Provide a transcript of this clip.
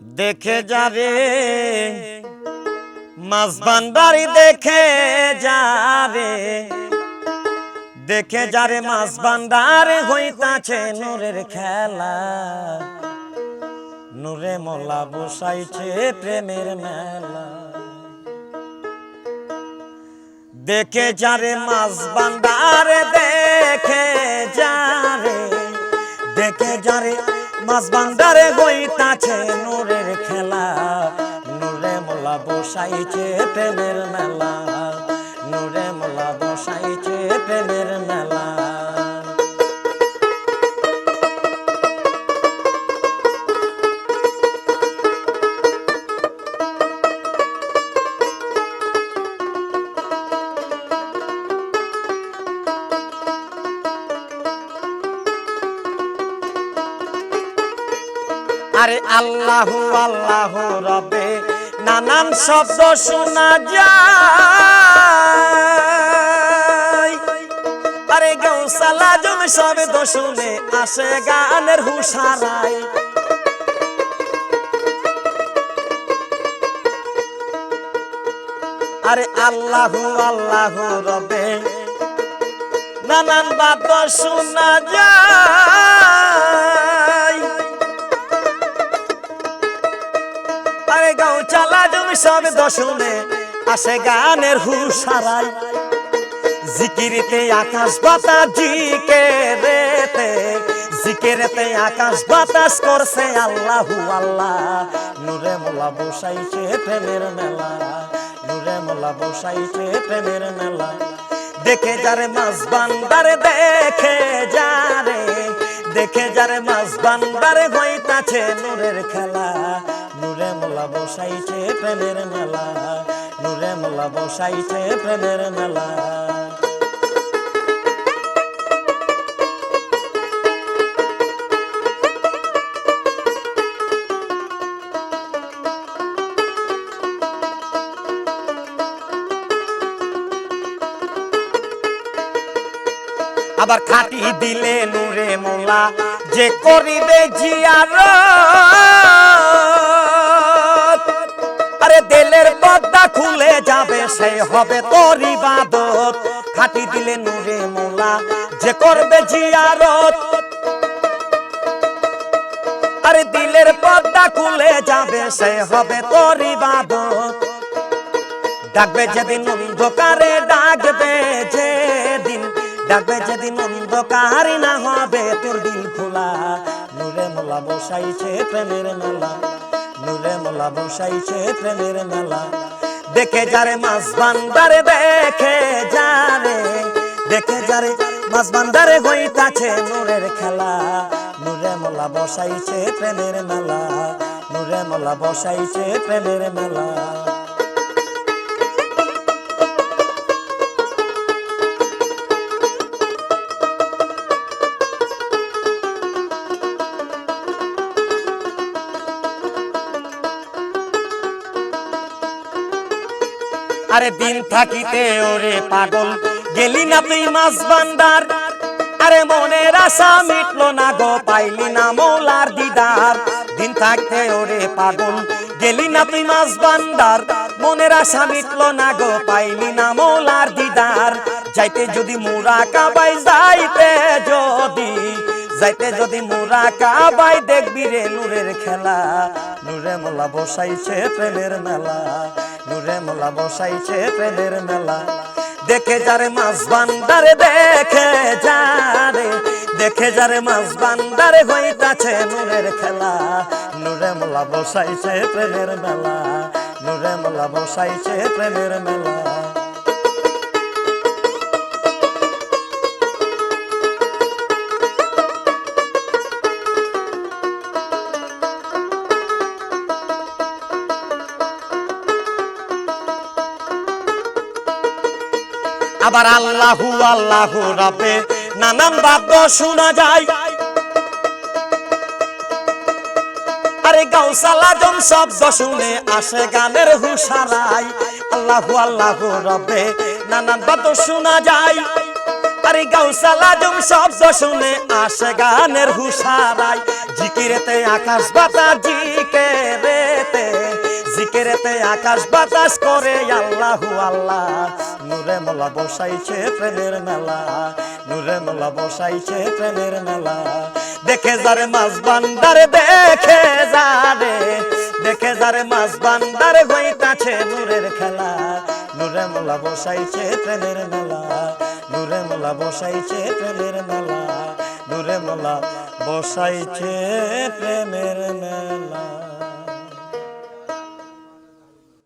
দেখে যাবে। মাছ ভান্ডারি দেখে যাবে। দেখে যারে মাছ ভান্ডারে হইতাছে নূরের খেলা। নূরে মোলা বসাইছে প্রেমের মেলা। দেখে যারে মাছ ভান্ডারে দেখে যারে দেখে যারে মাছ বান্দারে গইতাছে নূরের খেলা। নূরে মোলা বসাইছে প্রেমের মেলা। নূরে মোলা বসাইছে প্রেমের মেলা। আরে আল্লাহু আল্লাহ রবে, নানান শব্দ শোনা যায়। আরে গৌসালা জমি শব্দ শুনে আসে গানের হুসারাই আরে আল্লাহু আল্লাহ রবে, নানান বাদ শোনা যায়। গাও চালা জমি সব আসে গানের হুসারাই জিকিরিতে আকাশ বাতাস আকাশ বাতাস করছে আল্লাহু মোলা বসাইছে প্রেমের মেলা, নূরে মোলা বসাইছে প্রেমের মেলা। দেখে যারে মাছ বান্দারে, দেখে যারে দেখে যারে মাছ বান্দারে হইতাছে নূরের খেলা। নূরে মোলা বসাইছে প্রেমের মেলা, নূরে মোলা বসাইছে প্রেমের মেলা। আবার খাটি দিলে নূরে মোলা যে করিবে জিয়ার আরে দিলের পর্দা খুলে যাবে, সে হবে তোর ইবাদত খাটি দিলে নূরে মোলা, যে করবে জিয়ারত। আরে দিলের পর্দা খুলে যাবে, সে হবে তোর ইবাদত ডাকবে যেদিন অন্ধকারে ডাকবে, যেদিন ডাকবে যেদিন অন্ধকারই না হবে, তোর দিল খোলা। নূরে মোলা বসাইছে প্রেমের মেলা। নূরে মোলা বসাইছে প্রেমের মেলা। দেখে যারে মাছ বান্দারে, দেখে যারে দেখে যারে মাছ বান্দারে হইতাছে নুরের খেলা। নুরে মোলা বসাইছে প্রেমের মেলা, নুরে মোলা বসাইছে প্রেমের মেলা। আরে দিন থাকিতে ওরে পাগল, গেলি না তুই মাছ বান্দার আরে মনের আশা মিটলো না গো, পাইলি না মৌলার দিদার। দিন থাকতে ওরে পাগল, গেলি না তুই মাছ বান্দার মনের আশা মিটলো না গো, পাইলি না মৌলার দিদার। যাইতে যদি মুরা কাবাই যাইতে যদি যাইতে যদি মুরা কাবাই দেখবি রে নূরের খেলা। নূরে মোলা বসাইছে প্রেমের মেলা। নূরে মোলা বসাইছে প্রেমের মেলা। দেখে যারে মাছ বান্দারে দেখে যারে। দেখে যারে মাছ বান্দারে হইতাছে নূরের খেলা। নূরে মোলা বসাইছে প্রেমের মেলা। নূরে মোলা বসাইছে প্রেমের মেলা। আবার আল্লাহু আল্লাহু রাবে। নানান বাদ্য শোনা যায়। আরে গাউসালা জন শব্দ শুনে আসে গানের হুসারাই আল্লাহু আল্লাহু রবে, নানান বাদ্য শোনা যায়। বাড়ি গাউসালা জম শব্দ শুনে আসে গানের হুসারাই জিকিরেতে আকাশ বাতাস, জিকেরেতে জিকিরেতে আকাশ বাতাস করে, আল্লাহু আল্লাহ। নূরে মোলা বসাইছে প্রেমের মেলা, নূরে মোলা বসাইছে প্রেমের মেলা। দেখে যারে মাছ বান্দারে দেখে যারে দেখে যারে মাছ বান্দারে হইতাছে নূরের খেলা। নূরে মোলা বসাইছে প্রেমের মেলা, নূরে মোলা বসাইছে প্রেমের মেলা, নূরে মোলা বসাইছে প্রেমের মেলা।